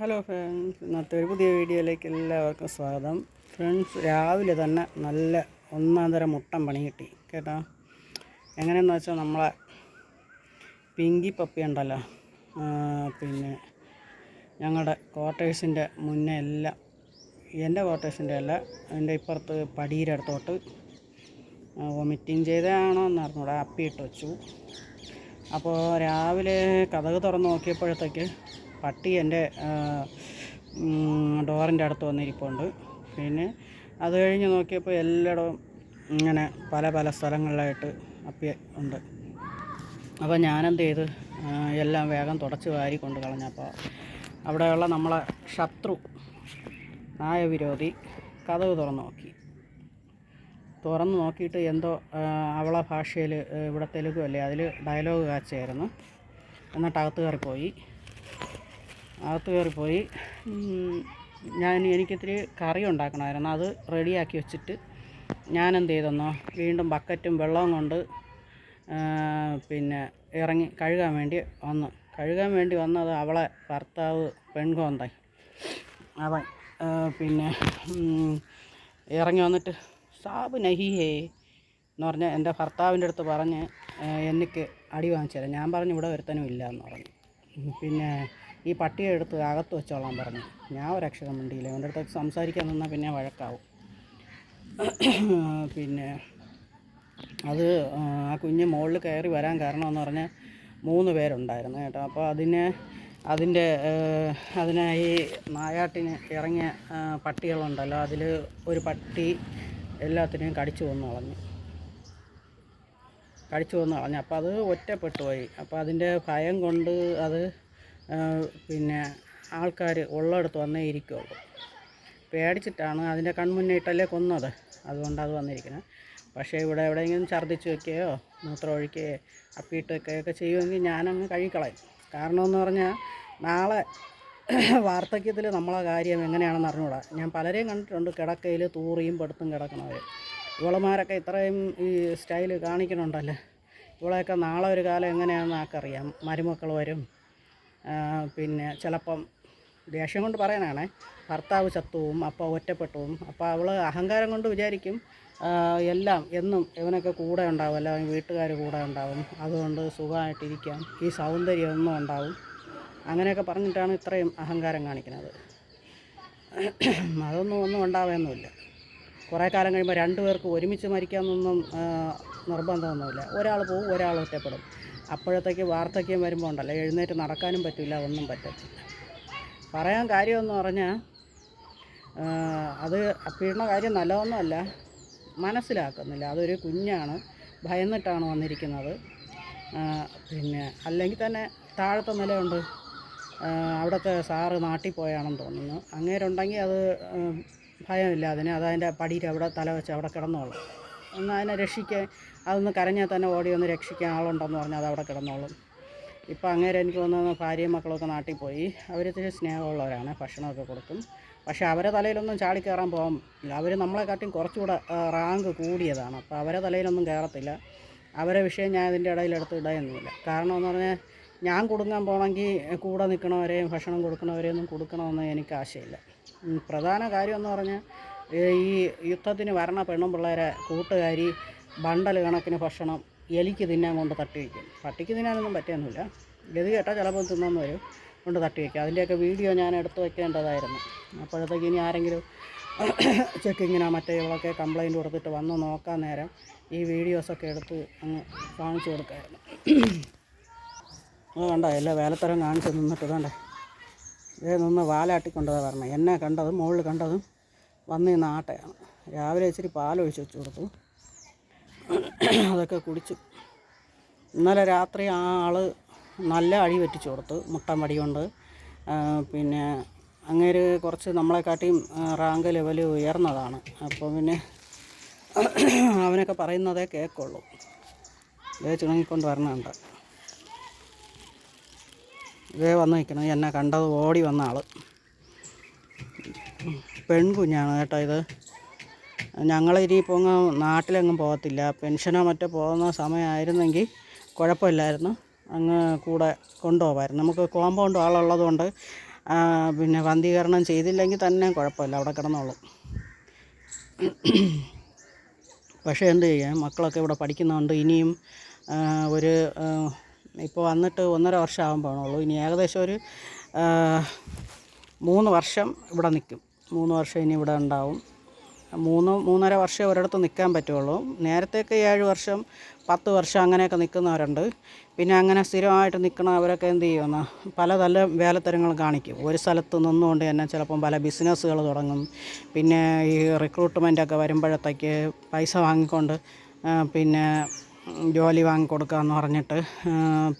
Hello friends ഇന്നത്തെ ഒരു പുതിയ വീഡിയോയിലേക്ക് എല്ലാവർക്കും സ്വാഗതം. ഫ്രണ്ട്സ് രാവിലെ തന്നെ നല്ല ഒന്നാം തരം മുട്ടൻ പണി കിട്ടി കേട്ടോ. എങ്ങനെയെന്ന് വെച്ചാൽ നമ്മളെ പിങ്കി പപ്പി ഉണ്ടല്ലോ പിന്നെ ഞങ്ങളുടെ ക്വാർട്ടേഴ്സിന്റെ മുന്നേ എല്ലാം എന്റെ ക്വാർട്ടേഴ്സിന്റെ അല്ല എന്റെ ഇപ്പുറത്ത് പടിയുടെ അടുത്തോട്ട് വൊമിറ്റിങ് ചെയ്തതാണോ എന്ന് അറിഞ്ഞൂടാ അപ്പിയിട്ട് വെച്ചു. അപ്പോൾ രാവിലെ കഥക് തുറന്ന് നോക്കിയപ്പോഴത്തേക്ക് പട്ടി എന്റെ ഡോറിന്റെ അടുത്ത് വന്നിരിപ്പുണ്ട്. പിന്നെ അത് കഴിഞ്ഞ് നോക്കിയപ്പോൾ എല്ലായിടവും ഇങ്ങനെ പല പല സ്ഥലങ്ങളിലായിട്ട് അപ്പി ഉണ്ട്. അപ്പോൾ ഞാനെന്ത് ചെയ്ത് എല്ലാം വേഗം തുടച്ച് വാരി കൊണ്ട് കളഞ്ഞപ്പോൾ അവിടെയുള്ള നമ്മളെ ശത്രു നായവിരോധി കഥവ് തുറന്ന് നോക്കി. തുറന്ന് നോക്കിയിട്ട് എന്തോ അവളെ ഭാഷയിൽ ഇവിടെ തെലുഗു അല്ലേ അതിൽ ഡയലോഗ് കാച്ചായിരുന്നു എന്നിട്ട് അകത്ത് കയറിപ്പോയി. അകത്ത് കയറിപ്പോയി. ഞാൻ എനിക്കിത്തിരി കറി ഉണ്ടാക്കണമായിരുന്നു. അത് റെഡിയാക്കി വെച്ചിട്ട് ഞാൻ എന്ത് ചെയ്തെന്നോ വീണ്ടും ബക്കറ്റും വെള്ളവും കൊണ്ട് പിന്നെ ഇറങ്ങി കഴുകാൻ വേണ്ടി വന്നു. കഴുകാൻ വേണ്ടി വന്നത് അവളെ ഭർത്താവ് പെൺകോന്തായി അവൻ പിന്നെ ഇറങ്ങി വന്നിട്ട് സാബ് നഹി ഹേ എന്ന് പറഞ്ഞ് എന്റെ ഭർത്താവിന്റെ അടുത്ത് പറഞ്ഞ് എനിക്ക് അടി വാങ്ങിച്ചു തരാം. ഞാൻ പറഞ്ഞു ഇവിടെ ഒരുത്തനും ഇല്ല എന്ന് പറഞ്ഞു. പിന്നെ ഈ പട്ടിയെ എടുത്ത് അകത്ത് വെച്ചോളാൻ പറഞ്ഞു. ഞാൻ ഒരക്ഷരം മിണ്ടിയില്ല. എന്റെ അടുത്ത് സംസാരിക്കാൻ നിന്നാൽ പിന്നെ വഴക്കാവും. പിന്നെ അത് ആ, കുഞ്ഞ് മുകളിൽ കയറി വരാൻ കാരണമെന്ന് പറഞ്ഞാൽ മൂന്ന് പേരുണ്ടായിരുന്നു കേട്ടോ. അപ്പോൾ അതിനെ അതിന്റെ അതിനെ നായാട്ടിന് ഇറങ്ങിയ പട്ടികളുണ്ടല്ലോ. അതിൽ ഒരു പട്ടി എല്ലാത്തിനെയും കടിച്ചു വന്നു കളഞ്ഞു. കടിച്ചു വന്നു കളഞ്ഞു. അപ്പോൾ അത് ഒറ്റപ്പെട്ടു പോയി. അപ്പോൾ അതിന്റെ ഭയം കൊണ്ട് അത് പിന്നെ ആൾക്കാർ ഉള്ളിടത്ത് വന്നേ ഇരിക്കുള്ളൂ. പേടിച്ചിട്ടാണ് അതിന്റെ കൺമുന്നിട്ടല്ലേ കൊന്നത്. അതുകൊണ്ട് അത് വന്നിരിക്കുന്നത് പക്ഷേ ഇവിടെ എവിടെയെങ്കിലും ഛർദ്ദിച്ച് വെക്കുകയോ മൂത്രം ഒഴിക്കുകയോ അപ്പിയിട്ട് വെക്കുകയൊക്കെ ചെയ്യുമെങ്കിൽ ഞാനങ്ങ് കഴിക്കളയും കാരണം എന്ന് പറഞ്ഞാൽ നാളെ വാർദ്ധക്യത്തിൽ നമ്മളെ കാര്യം എങ്ങനെയാണെന്ന് അറിഞ്ഞൂടാ ഞാൻ പലരെയും കണ്ടിട്ടുണ്ട് കിടക്കയിൽ തൂറിയും പെടുത്തും കിടക്കണവർ ഇവളമാരൊക്കെ ഇത്രയും ഈ സ്റ്റൈൽ കാണിക്കണുണ്ടല്ലോ. ഇവളെയൊക്കെ നാളെ ഒരു കാലം എങ്ങനെയാണെന്ന് ആർക്കറിയാം. മരുമക്കൾ വരും. പിന്നെ ചിലപ്പം ദേഷ്യം കൊണ്ട് പറയാനാണ്. ഭർത്താവ് ചത്തുവും അപ്പ ഒറ്റപ്പെട്ടുവും അപ്പോൾ അവൾ അഹങ്കാരം കൊണ്ട് വിചാരിക്കും എല്ലാം എന്നും ഇവനൊക്കെ കൂടെ ഉണ്ടാവും അല്ലെങ്കിൽ വീട്ടുകാർ കൂടെ ഉണ്ടാവും. അതുകൊണ്ട് സുഖമായിട്ടിരിക്കാം. ഈ സൗന്ദര്യം ഒന്നും ഉണ്ടാവും. അങ്ങനെയൊക്കെ പറഞ്ഞിട്ടാണ് ഇത്രയും അഹങ്കാരം കാണിക്കുന്നത്. അതൊന്നും ഒന്നും ഉണ്ടാവുകയൊന്നുമില്ല കുറേ കാലം കഴിയുമ്പോൾ രണ്ടുപേർക്ക് ഒരുമിച്ച് മരിക്കാമെന്നൊന്നും നിർബന്ധമൊന്നുമില്ല. ഒരാൾ പോവും ഒരാൾ ഒറ്റപ്പെടും. അപ്പോഴത്തേക്ക് വാർദ്ധക്യം വരുമ്പോൾ ഉണ്ടല്ലോ എഴുന്നേറ്റ് നടക്കാനും പറ്റില്ല ഒന്നും പറ്റത്തില്ല. പറയാൻ കാര്യമെന്ന് പറഞ്ഞാൽ അത് അപ്പീടുന്ന കാര്യം നല്ലതൊന്നുമല്ല. മനസ്സിലാക്കുന്നില്ല. അതൊരു കുഞ്ഞാണ് ഭയന്നിട്ടാണ് വന്നിരിക്കുന്നത്. പിന്നെ അല്ലെങ്കിൽ തന്നെ താഴത്തെ നിലയുണ്ട്. അവിടുത്തെ സാറ് നാട്ടിൽ പോയാണെന്ന് തോന്നുന്നു. അങ്ങേരുണ്ടെങ്കിൽ അത് ഭയമില്ല. അതിന് അത് പടിയിൽ അവിടെ തല വെച്ച് അവിടെ കിടന്നോളും. എന്നാൽ അതിനെ രക്ഷിക്കാൻ അതൊന്ന് കരഞ്ഞാൽ തന്നെ ഓടി ഒന്ന് രക്ഷിക്കാൻ ആളുണ്ടെന്ന് പറഞ്ഞാൽ അത് അവിടെ കിടന്നോളും. ഇപ്പോൾ അങ്ങേരെ എനിക്ക് തോന്നുന്നു ഭാര്യയും മക്കളൊക്കെ നാട്ടിൽ പോയി. അവർ ഇത്തിരി സ്നേഹമുള്ളവരാണ് ഭക്ഷണമൊക്കെ കൊടുക്കും. പക്ഷേ അവരെ തലയിലൊന്നും ചാടി കയറാൻ പോകാൻ ഇല്ല. അവർ നമ്മളെക്കാട്ടിയും കുറച്ചുകൂടെ റാങ്ക് കൂടിയതാണ്. അപ്പോൾ അവരെ തലയിലൊന്നും കയറത്തില്ല. അവരെ വിഷയം ഞാൻ ഇതിന്റെ ഇടയിലെടുത്ത് ഇടയൊന്നുമില്ല. കാരണം എന്ന് പറഞ്ഞാൽ ഞാൻ കൊടുക്കാൻ പോകണമെങ്കിൽ കൂടെ നിൽക്കണവരെയും ഭക്ഷണം കൊടുക്കണവരെയൊന്നും കൊടുക്കണമെന്ന് എനിക്ക് ആശയമില്ല പ്രധാന കാര്യം എന്ന് പറഞ്ഞാൽ ഈ യുദ്ധത്തിന് വരണ പെണ്ണും പിള്ളേരെ കൂട്ടുകാരി ബണ്ടൽ കണക്കിന് ഭക്ഷണം എലിക്ക് തിന്നാൻ കൊണ്ട് തട്ടി വയ്ക്കും. പട്ടിക്ക് തിന്നാനൊന്നും പറ്റിയൊന്നുമില്ല. ഗതി കേട്ടാൽ ചിലപ്പോൾ തിന്നെന്ന് വരും. കൊണ്ട് തട്ടി വയ്ക്കും. അതിന്റെയൊക്കെ വീഡിയോ ഞാൻ എടുത്ത് വെക്കേണ്ടതായിരുന്നു അപ്പോഴത്തേക്ക് ഇനി ആരെങ്കിലും ചെക്കിങ്ങിനോ മറ്റേ ഇവളൊക്കെ കംപ്ലൈന്റ് കൊടുത്തിട്ട് വന്ന് നോക്കാൻ നേരം ഈ വീഡിയോസൊക്കെ എടുത്ത് അങ്ങ് കാണിച്ചു കൊടുക്കായിരുന്നു. അത് വേണ്ട എല്ലാ വേലത്തരം കാണിച്ച് നിന്നിട്ട് വേണ്ടേ ഇതേ നിന്ന് വാലാട്ടിക്കൊണ്ടതാണ് പറഞ്ഞത് എന്നെ കണ്ടതും മുകളിൽ കണ്ടതും. വന്ന് നിന്ന് ആട്ടയാണ്. രാവിലെ ഇച്ചിരി പാലൊഴിച്ച് വെച്ച് കൊടുത്തു. അതൊക്കെ കുടിച്ചു. ഇന്നലെ രാത്രി ആ ആൾ നല്ല അഴി വെറ്റിച്ച് കൊടുത്തു മുട്ട വടി കൊണ്ട്. പിന്നെ അങ്ങേര് കുറച്ച് നമ്മളെക്കാട്ടിയും റാങ്ക് ലെവൽ ഉയർന്നതാണ്. അപ്പോൾ പിന്നെ അവനൊക്കെ പറയുന്നതേ കേൾക്കുള്ളൂ ഇതേ ചുണങ്ങിക്കൊണ്ട് വരണുണ്ട്. ഇതേ വന്ന് നിൽക്കണം എന്നെ കണ്ടത് ഓടി വന്ന ആൾ പെൺകുഞ്ഞാണ് കേട്ടോ ഇത്. ഞങ്ങൾ ഇനിയിപ്പോൾ നാട്ടിലെങ്ങും പോകത്തില്ല. പെൻഷനോ മറ്റോ പോകുന്ന സമയമായിരുന്നെങ്കിൽ കുഴപ്പമില്ലായിരുന്നു. അങ്ങ് കൂടെ കൊണ്ടുപോകാമായിരുന്നു നമുക്ക് കോമ്പൗണ്ട് ആളുള്ളതുകൊണ്ട് പിന്നെ വന്ധീകരണം ചെയ്തില്ലെങ്കിൽ തന്നെ കുഴപ്പമില്ല. അവിടെ കിടന്നോളും. പക്ഷേ എന്ത് ചെയ്യാം? മക്കളൊക്കെ ഇവിടെ പഠിക്കുന്നുണ്ട് ഇനിയും ഒരു ഇപ്പോൾ വന്നിട്ട് ഒന്നര വർഷം ആകാൻ പോകണുള്ളൂ ഇനി ഏകദേശം ഒരു മൂന്ന് വർഷം ഇവിടെ നിൽക്കും. മൂന്ന് വർഷം ഇനി ഇവിടെ ഉണ്ടാവും. മൂന്ന് മൂന്നര വർഷം ഒരിടത്ത് നിൽക്കാൻ പറ്റുള്ളൂ. നേരത്തെയൊക്കെ ഏഴ് വർഷം പത്ത് വർഷം അങ്ങനെയൊക്കെ നിൽക്കുന്നവരുണ്ട്. പിന്നെ അങ്ങനെ സ്ഥിരമായിട്ട് നിൽക്കുന്നവരൊക്കെ എന്ത് ചെയ്യുമെന്ന് പല നല്ല വേലത്തരങ്ങൾ കാണിക്കും. ഒരു സ്ഥലത്ത് നിന്നുകൊണ്ട് തന്നെ ചിലപ്പം പല ബിസിനസ്സുകൾ തുടങ്ങും. പിന്നെ ഈ റിക്രൂട്ട്മെന്റൊക്കെ വരുമ്പോഴത്തേക്ക് പൈസ വാങ്ങിക്കൊണ്ട് പിന്നെ ജോലി വാങ്ങിക്കൊടുക്കുക എന്ന് പറഞ്ഞിട്ട്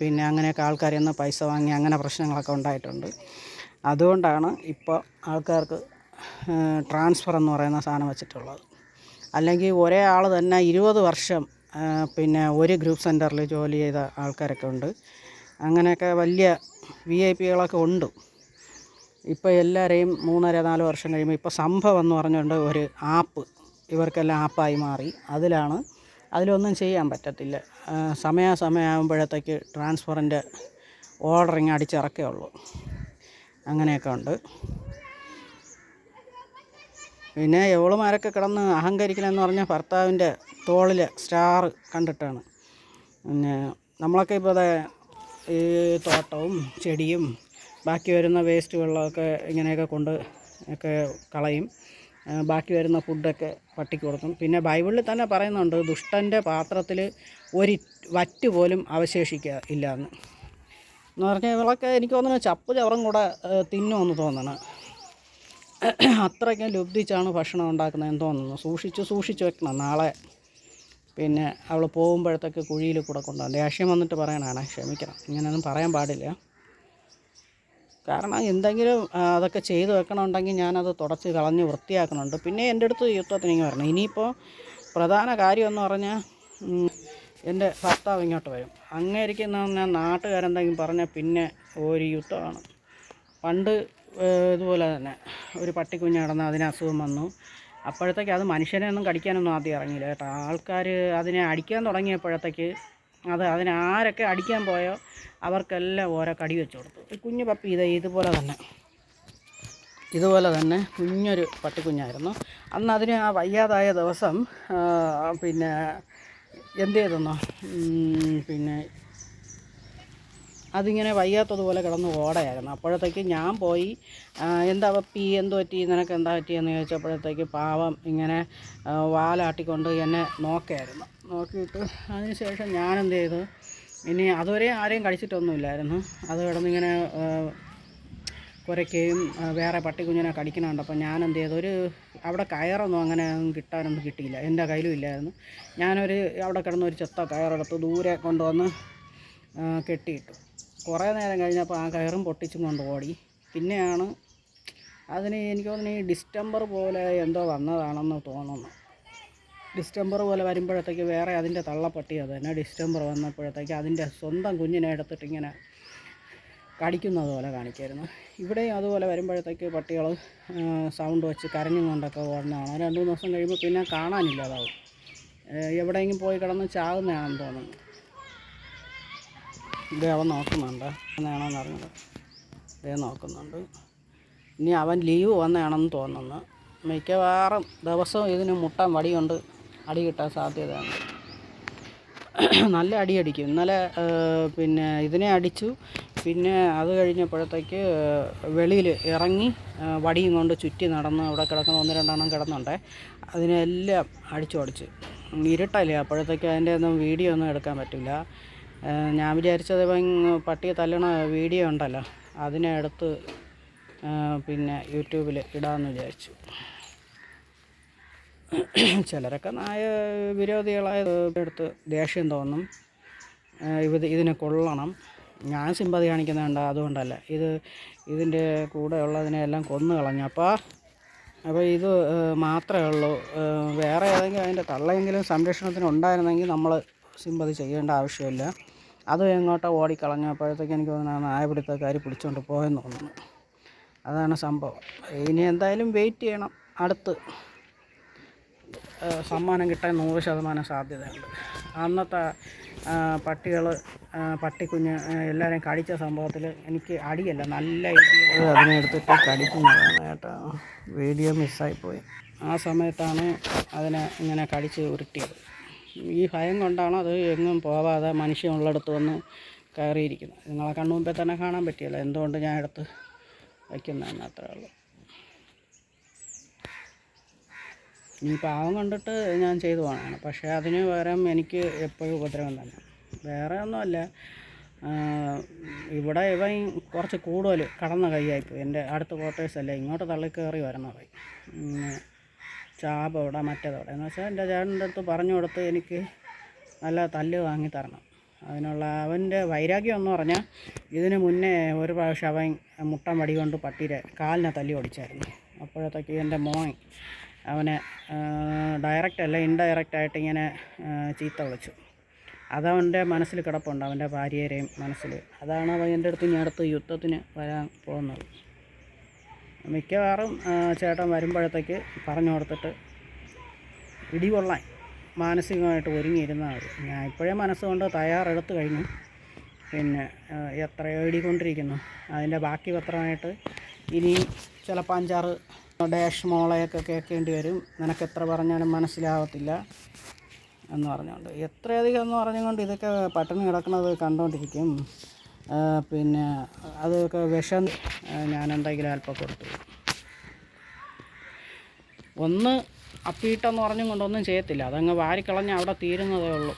പിന്നെ അങ്ങനെയൊക്കെ ആൾക്കാരിൽ നിന്ന് പൈസ വാങ്ങി അങ്ങനെ പ്രശ്നങ്ങളൊക്കെ ഉണ്ടായിട്ടുണ്ട്. അതുകൊണ്ടാണ് ഇപ്പോൾ ആൾക്കാർക്ക് ട്രാൻസ്ഫർ എന്ന് പറയുന്ന സാധനം വെച്ചിട്ടുള്ളത്. അല്ലെങ്കിൽ ഒരേ ആൾ തന്നെ ഇരുപത് വർഷം പിന്നെ ഒരു ഗ്രൂപ്പ് സെന്ററിൽ ജോലി ചെയ്ത ആൾക്കാരൊക്കെ ഉണ്ട്. അങ്ങനെയൊക്കെ വലിയ വി ഐ പികളൊക്കെ ഉണ്ട്. ഇപ്പോൾ എല്ലാവരെയും മൂന്നര നാല് വർഷം കഴിയുമ്പോൾ ഇപ്പോൾ സംഭവം എന്ന് പറഞ്ഞുകൊണ്ട് ഒരു ആപ്പ് ഇവർക്കെല്ലാം ആപ്പായി മാറി. അതിലാണ് അതിലൊന്നും ചെയ്യാൻ പറ്റത്തില്ല. സമയാസമയമാകുമ്പോഴത്തേക്ക് ട്രാൻസ്ഫറിന്റെ ഓർഡറിങ് അടിച്ചിറക്കേ ഉള്ളൂ. അങ്ങനെയൊക്കെ ഉണ്ട്. പിന്നെ എവളുമാരൊക്കെ കിടന്ന് അഹങ്കരിക്കണമെന്ന് പറഞ്ഞാൽ ഭർത്താവിന്റെ തോളിൽ സ്റ്റാർ കണ്ടിട്ടാണ്. പിന്നെ നമ്മളൊക്കെ ഇപ്പോൾ ഈ തോട്ടവും ചെടിയും ബാക്കി വരുന്ന വേസ്റ്റ് വെള്ളമൊക്കെ ഇങ്ങനെയൊക്കെ കൊണ്ട് ഒക്കെ കളയും. ബാക്കി വരുന്ന ഫുഡൊക്കെ പട്ടിക്ക് കൊടുക്കും. പിന്നെ ബൈബിളിൽ തന്നെ പറയുന്നുണ്ട് ദുഷ്ടന്റെ പാത്രത്തിൽ ഒരു വറ്റ് പോലും അവശേഷിക്കുക ഇല്ല എന്ന് പറഞ്ഞാൽ ഇവളൊക്കെ എനിക്ക് തോന്നുന്നു ചപ്പ് ചവറും കൂടെ തിന്നുമെന്ന് തോന്നണം അത്രയ്ക്കും ലുബ്ധിച്ചാണ് ഭക്ഷണം ഉണ്ടാക്കുന്നതെന്ന് തോന്നുന്നു. സൂക്ഷിച്ച് സൂക്ഷിച്ച് വെക്കണം നാളെ. പിന്നെ അവൾ പോകുമ്പോഴത്തേക്ക് കുഴിയിൽ കൂടെ കൊണ്ടുപോകും ദേഷ്യം വന്നിട്ട് പറയണാണ് ക്ഷമിക്കണം. ഇങ്ങനെയൊന്നും പറയാൻ പാടില്ല. കാരണം എന്തെങ്കിലും അതൊക്കെ ചെയ്ത് വെക്കണമുണ്ടെങ്കിൽ ഞാനത് തുടച്ച് കളഞ്ഞ് വൃത്തിയാക്കുന്നുണ്ട് പിന്നെ എന്റെ അടുത്ത് യുദ്ധത്തിന് ഇങ്ങനെ വരണം. ഇനിയിപ്പോൾ പ്രധാന കാര്യമെന്ന് പറഞ്ഞാൽ എന്റെ ഭർത്താവ് ഇങ്ങോട്ട് വരും. അങ്ങേരിക്കുന്ന നാട്ടുകാരെന്തെങ്കിലും പറഞ്ഞാൽ പിന്നെ ഒരു യുദ്ധമാണ്. പണ്ട് ഇതുപോലെ തന്നെ ഒരു പട്ടിക്കുഞ്ഞ് കിടന്ന് അതിന് അസുഖം വന്നു. അപ്പോഴത്തേക്ക് അത് മനുഷ്യനെ ഒന്നും കടിക്കാനൊന്നും ആദ്യം ഇറങ്ങിയില്ല കേട്ടോ. ആൾക്കാർ അതിനെ അടിക്കാൻ തുടങ്ങിയപ്പോഴത്തേക്ക് അത് അതിനെ ആരൊക്കെ അടിക്കാൻ പോയോ അവർക്കെല്ലാം ഓരോ കടി വെച്ച് കൊടുത്തു. കുഞ്ഞു പപ്പി ഇത് ഇതുപോലെ തന്നെ. ഇതുപോലെ തന്നെ കുഞ്ഞൊരു പട്ടിക്കുഞ്ഞായിരുന്നു. അന്ന് അതിന് ആ വയ്യാതായ ദിവസം പിന്നെ എന്ത് ചെയ്തെന്നോ? പിന്നെ അതിങ്ങനെ വയ്യാത്തതുപോലെ കിടന്ന് ഓടയായിരുന്നു. അപ്പോഴത്തേക്ക് ഞാൻ പോയി എന്താ പപ്പി എന്ത് പറ്റി നിനക്ക് എന്താ പറ്റിയെന്ന് ചോദിച്ചപ്പോഴത്തേക്ക് പാവം ഇങ്ങനെ വാലാട്ടിക്കൊണ്ട് എന്നെ നോക്കായിരുന്നു. നോക്കിയിട്ട് അതിന് ശേഷം ഞാൻ എന്ത് ചെയ്തു ഇനി അതുവരെ ആരെയും കടിച്ചിട്ടൊന്നുമില്ലായിരുന്നു. അത് കിടന്നിങ്ങനെ കുരയ്ക്കുകയും വേറെ പട്ടിക്കുഞ്ഞിനെ കടിക്കണുണ്ട് അപ്പോൾ ഞാൻ എന്ത് ചെയ്തു ഒരു അവിടെ കയറൊന്നും അങ്ങനെ കിട്ടാനൊന്നും കിട്ടിയില്ല. എന്റെ കയ്യിലും ഇല്ലായിരുന്നു. ഞാനൊരു അവിടെ കിടന്ന ഒരു ചെത്ത കയറെടുത്ത് ദൂരെ കൊണ്ടുവന്ന് കെട്ടിയിട്ടു. കുറേ നേരം കഴിഞ്ഞപ്പോൾ ആ കയറും പൊട്ടിച്ചും കൊണ്ട് ഓടി. പിന്നെയാണ് അതിന് എനിക്ക് തോന്നുന്നു ഈ ഡിസ്റ്റംബർ പോലെ എന്തോ വന്നതാണെന്ന് തോന്നുന്നു. ഡിസ്റ്റംബർ പോലെ വരുമ്പോഴത്തേക്ക് വേറെ അതിന്റെ തള്ളപ്പട്ടി അത് തന്നെ. ഡിസ്റ്റംബർ വന്നപ്പോഴത്തേക്ക് അതിന്റെ സ്വന്തം കുഞ്ഞിനെ എടുത്തിട്ട് ഇങ്ങനെ കടിക്കുന്നത് പോലെ കാണിക്കായിരുന്നു. ഇവിടെയും അതുപോലെ വരുമ്പോഴത്തേക്ക് പട്ടികൾ സൗണ്ട് വെച്ച് കരഞ്ഞും കൊണ്ടൊക്കെ ഓടുന്നതാണ്. രണ്ട് മൂന്ന് ദിവസം കഴിയുമ്പോൾ പിന്നെ കാണാനില്ല അതാവും. എവിടെയെങ്കിലും പോയി കിടന്ന് ചാകുന്നതാണെന്ന് തോന്നുന്നു. ഇത് അവൻ നോക്കുന്നുണ്ട്. എന്നാണെന്ന് അറിഞ്ഞത് ഇതേ നോക്കുന്നുണ്ട്. ഇനി അവൻ ലീവ് വന്നതാണെന്ന് തോന്നുന്നു. മിക്കവാറും ദിവസവും ഇതിന് മുട്ടൻ വടി കൊണ്ട് അടി കിട്ടാൻ സാധ്യതയുണ്ട്. നല്ല അടി അടിക്കും. ഇന്നലെ പിന്നെ ഇതിനെ അടിച്ചു. പിന്നെ അത് കഴിഞ്ഞപ്പോഴത്തേക്ക് വെളിയിൽ ഇറങ്ങി വടിയും കൊണ്ട് ചുറ്റി നടന്ന് അവിടെ കിടക്കുന്ന ഒന്ന് രണ്ടെണ്ണം കിടന്നുണ്ടേ. അതിനെല്ലാം അടിച്ചു അടിച്ചോടിച്ച് ഇരുട്ടല്ലേ? അപ്പോഴത്തേക്ക് അതിന്റെ ഒന്നും വീഡിയോ ഒന്നും എടുക്കാൻ പറ്റില്ല. ഞാൻ വിചാരിച്ചത് പട്ടിയെ തല്ലണ വീഡിയോ ഉണ്ടല്ലോ. അതിനെ എടുത്ത് പിന്നെ യൂട്യൂബിൽ ഇടാമെന്ന് വിചാരിച്ചു. ചിലരൊക്കെ നായ വിരോധികളായ എടുത്ത് ദേഷ്യം തോന്നും. ഇത് ഇതിനെ കൊള്ളണം. ഞാൻ സിമ്പതി കാണിക്കുന്നുണ്ട് അതുകൊണ്ടല്ല. ഇത് ഇതിന്റെ കൂടെ ഉള്ളതിനെല്ലാം കൊന്നു കളഞ്ഞു. അപ്പോൾ അപ്പോൾ ഇത് മാത്രമേ ഉള്ളൂ. വേറെ ഏതെങ്കിലും അതിന്റെ തള്ളയെങ്കിലും സംരക്ഷണത്തിന് ഉണ്ടായിരുന്നെങ്കിൽ നമ്മൾ സിമ്പതി ചെയ്യേണ്ട ആവശ്യമില്ല. അത് എങ്ങോട്ടോ ഓടിക്കളഞ്ഞപ്പോഴത്തേക്ക് എനിക്ക് തോന്നുന്നു ആ നായപിടുത്തക്കാർ പിടിച്ചുകൊണ്ട് പോയെന്ന് തോന്നുന്നു. അതാണ് സംഭവം. ഇനി എന്തായാലും വെയിറ്റ് ചെയ്യണം. അടുത്ത് സമ്മാനം കിട്ടാൻ നൂറ് ശതമാനം സാധ്യതയുണ്ട്. അന്നത്തെ പട്ടികൾ പട്ടിക്കുഞ്ഞ് എല്ലാവരെയും കടിച്ച സംഭവത്തിൽ എനിക്ക് അടിയല്ല നല്ല ഇടി അതിനെ എടുത്തിട്ട് കടിക്കുന്നതാണ് കേട്ടോ വീഡിയോ മിസ്സായിപ്പോയി ആ സമയത്താണ് അതിനെ ഇങ്ങനെ കടിച്ച് ഉരുട്ടിയത്. ഈ ഭയം കൊണ്ടാണ് അത് എങ്ങും പോവാതെ മനുഷ്യനുള്ളിടത്ത് വന്ന് കയറിയിരിക്കുന്നത്? നിങ്ങളെ കണ്ണുമുമ്പേ തന്നെ കാണാൻ പറ്റിയല്ലോ. എന്തുകൊണ്ട് ഞാൻ എടുത്ത് വയ്ക്കുന്നതെന്ന് അത്രേ ഉള്ളൂ. ഈ പാവം കണ്ടിട്ട് ഞാൻ ചെയ്തു പോകണം പക്ഷേ അതിന് പകരം എനിക്ക് എപ്പോഴും ഉപദ്രവം തന്നെ. വേറെ ഒന്നുമല്ല. ഇവിടെ ഇവൻ കുറച്ച് കൂടുതൽ കടന്ന കൈയായിപ്പോയി എന്റെ അടുത്ത ക്വാർട്ടേഴ്സല്ല ഇങ്ങോട്ട് തള്ളിക്കയറി ചാപ ഇവിടെ മറ്റേതവിടെ. എന്ന് വെച്ചാൽ എന്റെ ചേട്ടന്റെ അടുത്ത് പറഞ്ഞു കൊടുത്ത് എനിക്ക് നല്ല തല്ല് വാങ്ങി തരണം. അതിനുള്ള അവന്റെ വൈരാഗ്യം എന്ന് പറഞ്ഞാൽ ഇതിന് മുന്നേ ഒരു പ്രാവശ്യം അവൻ മുട്ടൻ വടി കൊണ്ട് പട്ടിയുടെ കാലിനെ തല്ലി ഓടിച്ചായിരുന്നു. അപ്പോഴത്തേക്ക് എന്റെ മോൻ അവനെ ഡയറക്റ്റ് അല്ല ഇൻഡയറക്റ്റ് ആയിട്ട് ഇങ്ങനെ ചീത്ത വിളിച്ചു. അതവന്റെ മനസ്സിൽ കിടപ്പുണ്ട് അവന്റെ ഭാര്യയുടെയും മനസ്സിൽ. അതാണ് അവൻ എന്റെ അടുത്ത് ഇനി അടുത്ത് യുദ്ധത്തിന് വരാൻ പോകുന്നത്. മിക്കവാറും ചേട്ടൻ വരുമ്പോഴത്തേക്ക് പറഞ്ഞു കൊടുത്തിട്ട് ഇടികൊള്ളാൻ മാനസികമായിട്ട് ഒരുങ്ങിയിരുന്നാൽ ഞാൻ ഇപ്പോഴേ മനസ്സുകൊണ്ട് തയ്യാറെടുത്ത് കഴിഞ്ഞു. പിന്നെ എത്രയോ ഇടികൊണ്ടിരിക്കുന്നു. അതിന്റെ ബാക്കി പത്രമായിട്ട് ഇനി ചിലപ്പോൾ അഞ്ചാറ് ഡാഷ് മോളെയൊക്കെ കേൾക്കേണ്ടി വരും. നിനക്ക് എത്ര പറഞ്ഞാലും മനസ്സിലാവത്തില്ല എന്ന് പറഞ്ഞുകൊണ്ട്. എത്രയധികം എന്ന് പറഞ്ഞുകൊണ്ട് ഇതൊക്കെ പട്ടിണി കിടക്കുന്നത് കണ്ടുകൊണ്ടിരിക്കും പിന്നെ അതൊക്കെ വിഷം ഞാനെന്തെങ്കിലും അല്പം കൊടുത്തു. ഒന്ന് അപ്പീട്ടെന്ന് പറഞ്ഞും കൊണ്ടൊന്നും ചെയ്യത്തില്ല. അതങ്ങ് വാരിക്കളഞ്ഞ് അവിടെ തീരുന്നതേ ഉള്ളൂ.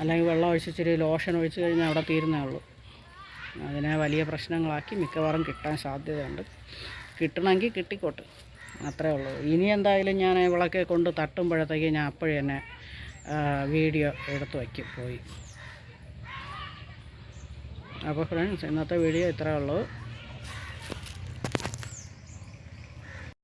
അല്ലെങ്കിൽ വെള്ളം ഒഴിച്ചിച്ചിരി ലോഷൻ ഒഴിച്ച് കഴിഞ്ഞാൽ അവിടെ തീരുന്നേ ഉള്ളൂ. അതിനെ വലിയ പ്രശ്നങ്ങളാക്കി മിക്കവാറും കിട്ടാൻ സാധ്യതയുണ്ട്. കിട്ടണമെങ്കിൽ കിട്ടിക്കോട്ടെ. അത്രേ ഉള്ളൂ. ഇനി എന്തായാലും ഞാൻ വിളക്കെ കൊണ്ട് തട്ടുമ്പോഴത്തേക്ക് ഞാൻ അപ്പോഴേ തന്നെ വീഡിയോ എടുത്ത് വയ്ക്കും. പോയി. അപ്പോൾ ഫ്രണ്ട്സ് ഇന്നത്തെ വീഡിയോ ഇത്രയേ ഉള്ളൂ.